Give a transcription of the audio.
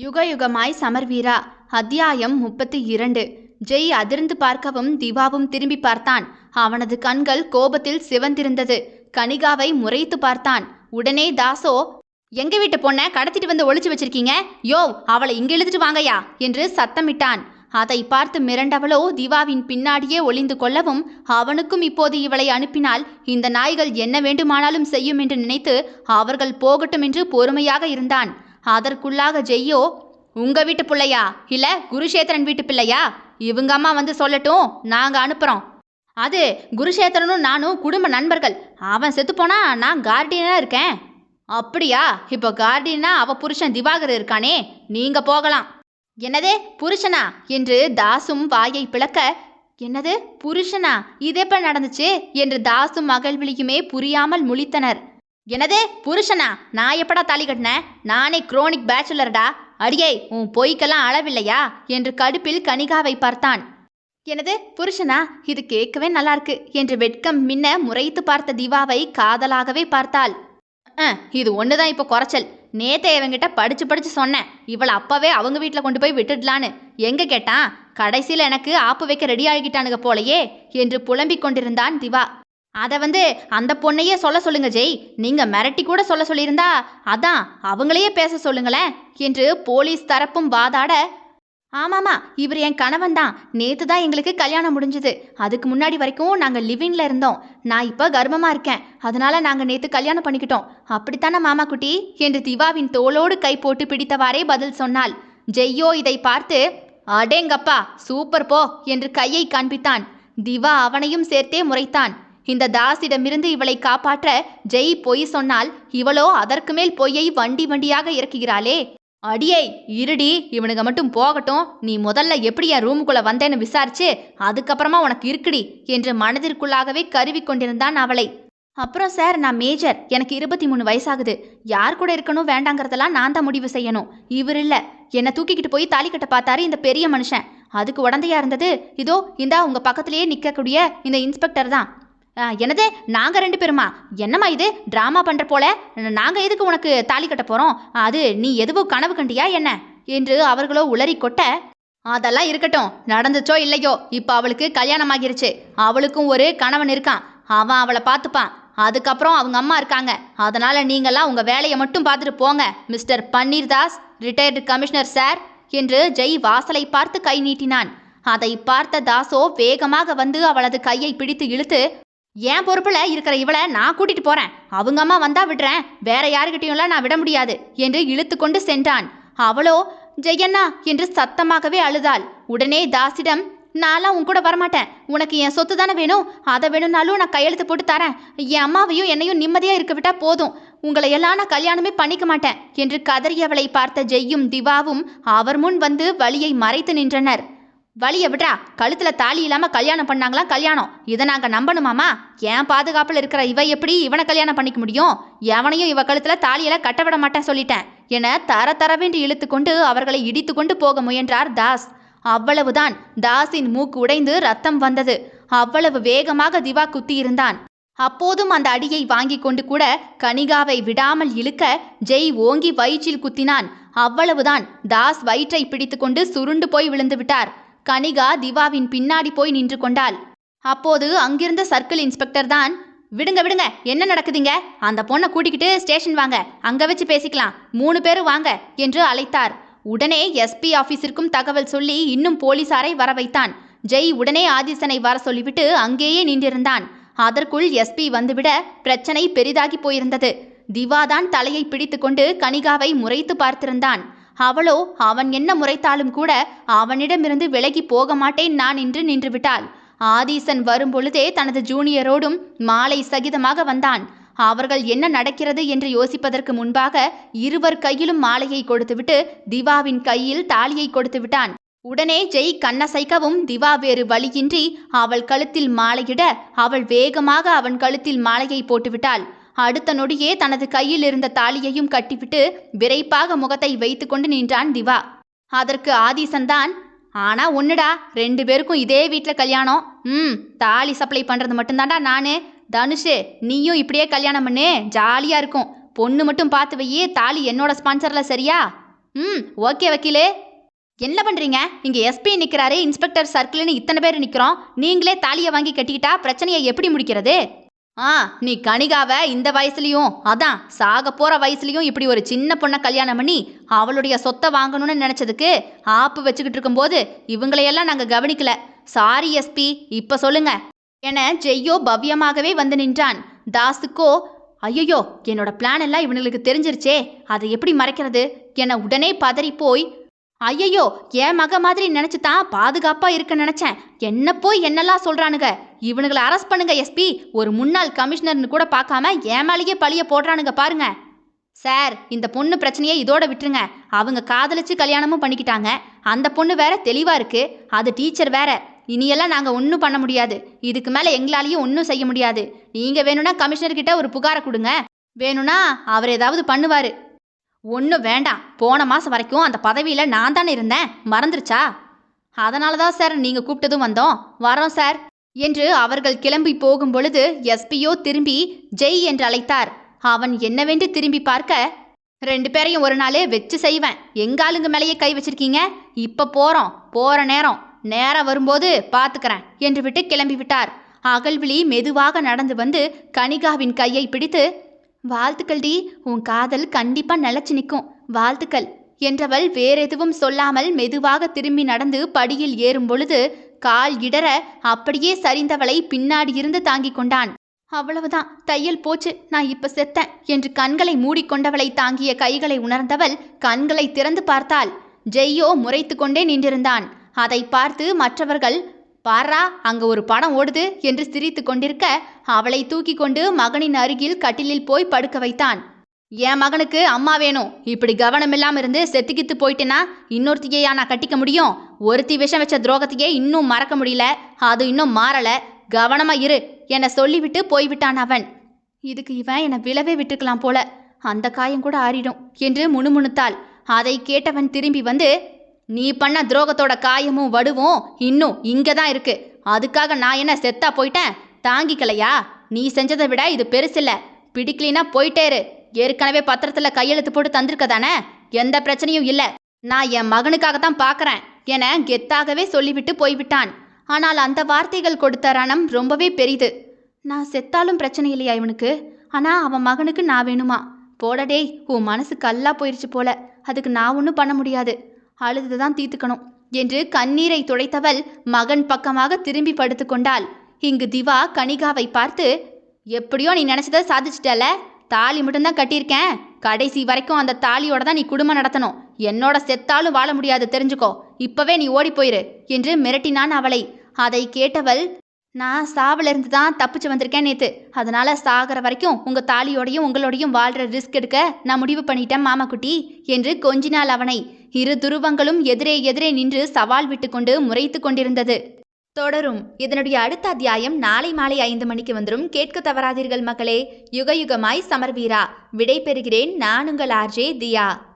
யுகயுகமாய் சமர்வீரா. அத்தியாயம் முப்பத்தி இரண்டு. ஜெய் அதிர்ந்து பார்க்கவும் திவாவும் திரும்பி பார்த்தான். அவனது கண்கள் கோபத்தில் சிவந்திருந்தது. கனிகாவை முறைத்து பார்த்தான். உடனே தாசோ எங்க வீட்டு பொண்ணை கடத்திட்டு வந்து ஒளிச்சு வச்சிருக்கீங்க? யோ அவளை இங்க இழுத்துட்டு வாங்கயா என்று சத்தமிட்டான். அதை பார்த்து மிரண்டவளோ திவாவின் பின்னாடியே ஒளிந்து கொள்ளவும் அவனுக்கும் இப்போது இவளை அனுப்பினால் இந்த நாய்கள் என்ன வேண்டுமானாலும் செய்யும் என்று நினைத்து அவர்கள் போகட்டும் என்று பொறுமையாக இருந்தான். அதற்குள்ளாக ஜெய்யோ உங்கள் வீட்டு பிள்ளையா? இல்லை குருஷேத்திரன் வீட்டு பிள்ளையா? இவங்க அம்மா வந்து சொல்லட்டும் நாங்கள் அனுப்புகிறோம் அது குருஷேத்திரனும் நானும் குடும்ப நண்பர்கள். அவன் செத்துப்போனா நான் கார்டியனாக இருக்கேன். அப்படியா? இப்போ கார்டியனா அவ புருஷன் திவாகர் இருக்கானே நீங்கள் போகலாம். என்னதே? புருஷனா? என்று தாசும் வாயை பிளக்க என்னது? புருஷனா? இது எப்ப நடந்துச்சு? என்று தாசும் மகள்விழியுமே புரியாமல் முழித்தனர். என்னது புருஷனா? நான் எப்படா தாலி கட்டினேன் நானே குரோனிக் பேச்சுலர்டா அடியே உன் பொய்க்கெல்லாம் அளவில்லையா? என்று கடுப்பில் கனிகாவை பார்த்தான். எனது புருஷனா? இது கேட்கவே நல்லா இருக்கு என்று வெட்கம் மின்ன முறைத்து பார்த்த திவாவை காதலாகவே பார்த்தாள். இது ஒண்ணுதான் இப்போ குறைச்சல். நேத்தே இவங்கிட்ட படிச்சு படிச்சு சொன்னேன். இவளை அப்பவே அவங்க வீட்டில் கொண்டு போய் விட்டுடலான்னு. எங்க கேட்டான்? கடைசியில் எனக்கு ஆப்பு வைக்க ரெடி ஆகிட்டானுங்க போலையே என்று புலம்பிக் கொண்டிருந்தான் திவா. அதை வந்து அந்த பொண்ணையே சொல்ல சொல்லுங்க ஜெய். நீங்க மிரட்டி கூட சொல்ல சொல்லியிருந்தா அதான் அவங்களையே பேச சொல்லுங்களேன் என்று போலீஸ் தரப்பும் வாதாட ஆமாமா இவர் என் கணவன் தான். நேத்து தான் எங்களுக்கு கல்யாணம் முடிஞ்சது. அதுக்கு முன்னாடி வரைக்கும் நாங்கள் லிவிங்ல இருந்தோம். நான் இப்போ கர்ப்பமா இருக்கேன். அதனால நாங்கள் நேத்து கல்யாணம் பண்ணிக்கிட்டோம். அப்படித்தானே மாமா குட்டி? என்று திவாவின் தோளோடு கை போட்டு பிடித்தவாறே பதில் சொன்னாள். ஜெய்யோ இதை பார்த்து அடேங்கப்பா சூப்பர் போ என்று கையை காண்பித்தான். திவா அவனையும் சேர்த்தே முறைத்தான். இந்த தாசிடமிருந்து இவளை காப்பாற்ற ஜெய் பொய் சொன்னால் இவளோ அதற்கு மேல் பொய்யை வண்டி வண்டியாக இறக்குகிறாளே. அடியே இருடி இவனுங்க மட்டும் போகட்டும். நீ முதல்ல எப்படி என் ரூமுக்குள்ள வந்தேன்னு விசாரிச்சு அதுக்கப்புறமா உனக்கு இருக்குடி என்று மனதிற்குள்ளாகவே கருவி கொண்டிருந்தான் அவளை. அப்புறம் சார் நான் மேஜர். எனக்கு இருபத்தி மூணு வயசாகுது. யார் கூட இருக்கணும் வேண்டாங்கிறதெல்லாம் நான் தான் முடிவு செய்யணும். இவர் இல்லை. என்னை தூக்கிக்கிட்டு போய் தாலி கட்ட பார்த்தாரு இந்த பெரிய மனுஷன். அதுக்கு உடந்தையா இருந்தது. இதோ இந்தா உங்க பக்கத்திலேயே நிற்கக்கூடிய இந்த இன்ஸ்பெக்டர் தான். என்னது? நாங்கள் ரெண்டு பேருமா? என்னம்மா இது? ட்ராமா பண்ணுற போல? நாங்கள் எதுக்கு உனக்கு தாலி கட்ட போகிறோம் அது நீ எதுவும் கனவு கண்டியா என்ன? என்று அவர்களோ உளறி கொட்ட அதெல்லாம் இருக்கட்டும். நடந்துச்சோ இல்லையோ? இப்போ அவளுக்கு கல்யாணம் ஆகிருச்சு. அவளுக்கும் ஒரு கணவன் இருக்கான். அவன் அவளை பார்த்துப்பான். அதுக்கப்புறம் அவங்க அம்மா இருக்காங்க. அதனால் நீங்களாம் உங்கள் வேலையை மட்டும் பார்த்துட்டு போங்க mister Panneerdas retired commissioner sir என்று ஜெய் வாசலை பார்த்து கை நீட்டினான். அதை பார்த்த தாசோ வேகமாக வந்து அவளது கையை பிடித்து இழுத்து என் பொறுப்புல இருக்கிற இவளை நான் கூட்டிட்டு போறேன். அவங்க அம்மா வந்தா விடுறேன் வேற யாருக்கிட்டையும்லாம் நான் விட முடியாது என்று இழுத்து கொண்டு சென்றான். அவளோ ஜெயண்ணா என்று சத்தமாகவே அழுதாள். உடனே தாசிடம் நான்லாம் உன் கூட வரமாட்டேன். உனக்கு என் சொத்து தானே வேணும்? அதை வேணும்னாலும் நான் கையெழுத்து போட்டு தரேன். என் அம்மாவையும் என்னையும் நிம்மதியா இருக்க விட்டா போதும். உங்களை எல்லாம் நான் கல்யாணமே பண்ணிக்க மாட்டேன். என்று கதறியவளை பார்த்த ஜெய்யும் திவாவும் அவர் முன் வந்து வழியை மறைத்து நின்றனர். வழிய விட்றா. கழுத்தில் தாலி இல்லாமல் கல்யாணம் பண்ணாங்களாம் கல்யாணம். இதை நாங்கள் நம்பணுமாமா? என் பாதுகாப்பில் இருக்கிற இவ எப்படி இவனை கல்யாணம் பண்ணிக்க முடியும்? எவனையும் இவ கழுத்துல தாலியெல்லாம் கட்ட விட மாட்டேன் சொல்லிட்டேன். என தர தரவென்று இழுத்து கொண்டு அவர்களை இடித்து கொண்டு போக முயன்றார் தாஸ். அவ்வளவுதான். தாஸின் மூக்கு உடைந்து ரத்தம் வந்தது. அவ்வளவு வேகமாக திவா குத்தியிருந்தான். அப்போதும் அந்த அடியை வாங்கி கொண்டு கூட கனிகாவை விடாமல் இழுக்க ஜெய் ஓங்கி வயிற்றில் குத்தினான். அவ்வளவுதான். தாஸ் வயிற்றை பிடித்துக்கொண்டு சுருண்டு போய் விழுந்து விட்டார். கனிகா திவாவின் பின்னாடி போய் நின்று கொண்டாள். அப்போது அங்கிருந்த சர்க்கிள் இன்ஸ்பெக்டர் தான் விடுங்க விடுங்க என்ன நடக்குதுங்க? அந்த பொண்ணை கூட்டிக்கிட்டு ஸ்டேஷன் வாங்க அங்க வச்சு பேசிக்கலாம் மூணு பேரும் வாங்க என்று அழைத்தார். உடனே எஸ்பி ஆபீஸிற்கும் தகவல் சொல்லி இன்னும் போலீசாரை வர வைத்தான். ஜெய் உடனே ஆதிசனை வர சொல்லிவிட்டு அங்கேயே நின்றிருந்தான். அதற்குள் எஸ்பி வந்துவிட பிரச்சனை பெரிதாகி போயிருந்தது. திவாதான் தலையை பிடித்துக்கொண்டு கனிகாவை முறைத்து பார்த்திருந்தான். அவளோ அவன் என்ன முறைத்தாலும் கூட அவனிடமிருந்து விலகி போக மாட்டேன் நான் என்று நின்று விட்டாள் ஆதீசன் வரும்பொழுதே தனது ஜூனியரோடும் மாலை சகிதமாக வந்தான். அவர்கள் என்ன நடக்கிறது என்று யோசிப்பதற்கு முன்பாக இருவர் கையிலும் மாலையை கொடுத்துவிட்டு திவாவின் கையில் தாலியை கொடுத்து விட்டான் உடனே ஜெய் கண்ணசைக்கவும் திவா வேறு வழியின்றி அவள் கழுத்தில் மாலையிட அவள் வேகமாக அவன் கழுத்தில் மாலையை போட்டுவிட்டாள். அடுத்த நொடியே தனது கையில் இருந்த தாலியையும் கட்டிவிட்டு விரைப்பாக முகத்தை வைத்துக்கொண்டு நின்றான் திவா. அதற்கு ஆதிசன் தான் ஆனா ஒண்ணுடா ரெண்டு பேருக்கும் இதே வீட்டில் கல்யாணம். ம் தாலி சப்ளை பண்றது மட்டும்தான்டா நானு. தனுஷு நீயும் இப்படியே கல்யாணம் பண்ணு ஜாலியா இருக்கும். பொண்ணு மட்டும் பார்த்து வையே தாலி என்னோட ஸ்பான்சர்ல சரியா? ம் ஓகே வக்கீலே. என்ன பண்றீங்க? இங்க எஸ்பி நிக்கிறாரு இன்ஸ்பெக்டர் சர்க்கிள்னு இத்தனை பேர் நிக்கிறோம். நீங்களே தாலியை வாங்கி கட்டிக்கிட்டா பிரச்சனையை எப்படி முடிக்கிறது? ஆ நீ கனிகாவை இந்த வயசுலயும் அதான் சாக போற வயசுலயும் இப்படி ஒரு சின்ன பொண்ணை கல்யாணம் பண்ணி அவளுடைய சொத்தை வாங்கணும்னு நினச்சதுக்கு ஆப்பு வச்சுக்கிட்டு இருக்கும்போது இவங்களையெல்லாம் நாங்க கவனிக்கல. சாரி எஸ்பி இப்போ சொல்லுங்க. என ஜெய்யோ பவ்யமாகவே வந்து நின்றான். தாஸுக்கோ ஐயோ என்னோட பிளான் எல்லாம் இவனுங்களுக்கு தெரிஞ்சிருச்சே அதை எப்படி மறைக்கிறது? என உடனே பதறி போய் ஐயையோ என் மக மாதிரி நினைச்சு தான் பாதுகாப்பா இருக்க நினைச்சேன். என்ன போய் என்னெல்லாம் சொல்றானுங்க? இவனுங்களை அரெஸ்ட் பண்ணுங்க எஸ்பி ஒரு முன்னாள் கமிஷனர்னு கூட பார்க்காம என் மேலேயே பழிய போடுறானுங்க பாருங்க. சார் இந்த பொண்ணு பிரச்சனையை இதோட விட்டுருங்க. அவங்க காதலிச்சு கல்யாணமும் பண்ணிக்கிட்டாங்க. அந்த பொண்ணு வேற தெளிவா இருக்கு. அது டீச்சர் வேற. இனியெல்லாம் நாங்கள் ஒன்றும் பண்ண முடியாது. இதுக்கு மேலே எங்களாலேயும் ஒன்றும் செய்ய முடியாது. நீங்கள் வேணும்னா கமிஷனர்கிட்ட ஒரு புகாரை கொடுங்க. வேணும்னா அவர் ஏதாவது பண்ணுவார். ஒன்றும் வேண்டாம். போன மாதம் வரைக்கும் அந்த பதவியில் நான் தானே இருந்தேன். மறந்துருச்சா? அதனால தான் சார் நீங்கள் கூப்பிட்டதும் வந்தோம். வரோம் சார் என்று அவர்கள் கிளம்பி போகும் பொழுது எஸ்பியோ திரும்பி ஜெய் என்று அழைத்தார். அவன் என்னவென்று திரும்பி பார்க்க ரெண்டு பேரையும் ஒரு நாள் வச்சு செய்வேன். எங்க ஆளுங்க மேலேயே கை வச்சிருக்கீங்க? இப்போ போகிறோம் போகிற நேரம். நேரம் வரும்போது பார்த்துக்கிறேன் என்று விட்டு கிளம்பி விட்டார். அகல்விழி மெதுவாக நடந்து வந்து கனிகாவின் கையை பிடித்து வாழ்த்துக்கள் டி. உன் காதல் கண்டிப்பா நிலச்சி நிற்கும் வாழ்த்துக்கள். என்றவள் வேறெதுவும் சொல்லாமல் மெதுவாக திரும்பி நடந்து படியில் ஏறும் பொழுது கால் இடற அப்படியே சரிந்தவளை பின்னாடி இருந்து தாங்கிக் கொண்டான். அவ்வளவுதான். தையல் போச்சு. நான் இப்ப செத்தேன் என்று கண்களை மூடிக்கொண்டவளை தாங்கிய கைகளை உணர்ந்தவள் கண்களை திறந்து பார்த்தாள். ஜெய்யோ முறைத்து கொண்டே நின்றிருந்தான். அதை பார்த்து மற்றவர்கள் பாரா அங்க ஒரு படம் ஓடுது என்று சிரித்து கொண்டிருக்க அவளை தூக்கி கொண்டு மகனின் அருகில் கட்டிலில் போய் படுக்க வைத்தான். என் மகனுக்கு அம்மா வேணும்? இப்படி கவனம் இல்லாம இருந்து செத்துக்கித்து போயிட்டேனா? இன்னொருத்தியையா நான் கட்டிக்க முடியும்? ஒருத்தி விஷம் வச்ச துரோகத்தையே இன்னும் மறக்க முடியல. அது இன்னும் மாறல. கவனமா இரு. என்னை சொல்லிவிட்டு போய்விட்டான் அவன். இதுக்கு இவன் என்னை விழவே விட்டுக்கலாம் போல. அந்த காயம் கூட ஆறிடும் என்று முணுமுணுத்தாள். அதை கேட்டவன் திரும்பி வந்து நீ பண்ண துரோகத்தோட காயமும் வடுவும் இன்னும் இங்கே தான் இருக்கு. அதுக்காக நான் என்ன செத்தா போயிட்டேன்? தாங்கிக்கலையா? நீ செஞ்சதை விட இது பெருசில்ல. பிடிக்கலினா போயிட்டே இரு. ஏற்கனவே பத்திரத்தில் கையெழுத்து போட்டு தந்திருக்க தானே எந்த பிரச்சனையும் இல்லை. நான் என் மகனுக்காக தான் பார்க்குறேன் என கெத்தாகவே சொல்லிவிட்டு போய்விட்டான். ஆனால் அந்த வார்த்தைகள் கொடுத்த ரணம் ரொம்பவே பெரிது. நான் செத்தாலும் பிரச்சனை இல்லையா இவனுக்கு? ஆனால் அவன் மகனுக்கு நான் வேணுமா? போடடே உன் மனசு கல்லா போயிருச்சு போல. அதுக்கு நான் ஒன்றும் பண்ண முடியாது. அழுது தான் தீர்த்துக்கணும் என்று கண்ணீரை துடைத்தவள் மகன் பக்கமாக திரும்பி படுத்துக்கொண்டாள். இங்கு திவா கனிகாவை பார்த்து எப்படியோ நீ நினச்சதை சாதிச்சிட்டல தாலி மட்டும்தான் கட்டியிருக்கேன். கடைசி வரைக்கும் அந்த தாலியோட தான் நீ குடும்பம் நடத்தணும். என்னோட செத்தாலும் வாழ முடியாது தெரிஞ்சுக்கோ. இப்பவே நீ ஓடி போயிரு என்று மிரட்டினான் அவளை. அதை கேட்டவள் நான் சாவிலிருந்து தான் தப்பிச்சு வந்திருக்கேன் நேத்து. அதனால சாகிற வரைக்கும் உங்க தாலியோடையும் உங்களோடையும் வாழ்ற ரிஸ்க் எடுக்க நான் முடிவு பண்ணிட்டேன் மாமாக்குட்டி என்று கொஞ்சினாள் அவனை. இரு துருவங்களும் எதிரே எதிரே நின்று சவால் விட்டுக்கொண்டு முறைத்து கொண்டிருந்தது. தொடரும். இதனுடைய அடுத்த அத்தியாயம் நாளை மாலை ஐந்து மணிக்கு வந்துடும் கேட்க தவறாதீர்கள் மக்களே. யுக யுகமாய் சமர்வீரா. விடை பெறுகிறேன் நான் உங்கள் ஆர்ஜே தியா.